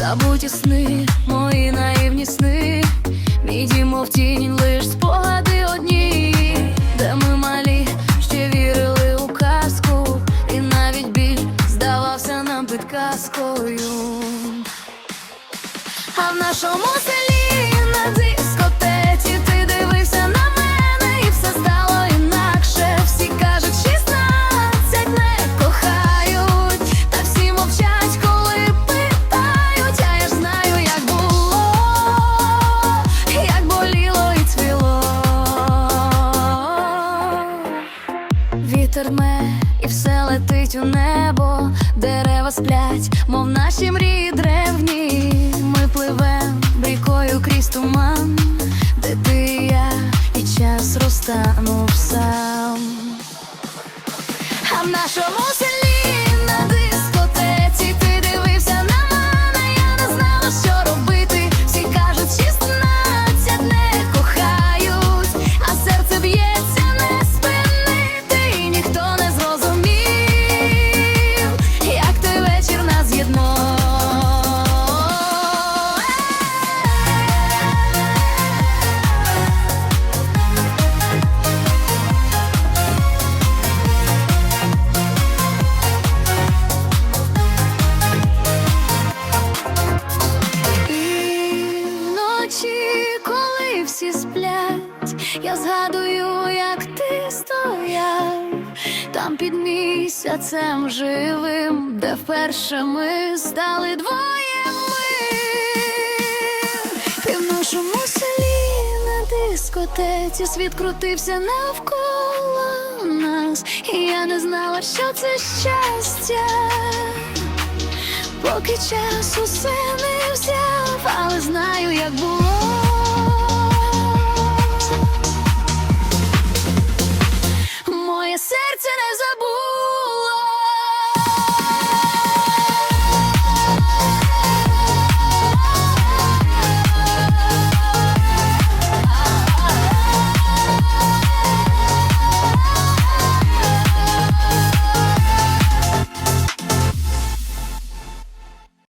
Забуті сни, мої наївні сни, мій в тінь, лиш спогади одні, де ми малі ще вірили у казку, і навіть біль здавався нам підказкою. А в нашому селі Вітер ме, і все летить у небо, дерева сплять, мов наші мрії древні. Ми пливем рікою крізь туман, де ти і я, і час розтанув сам. А в нашому селі коли всі сплять, я згадую, як ти стояв там під місяцем живим, де вперше ми стали двоє ми. Нашому селі на дискотеці світ крутився навколо нас, і я не знала, що це щастя. Поки час усе не взяв, але знаю, як було.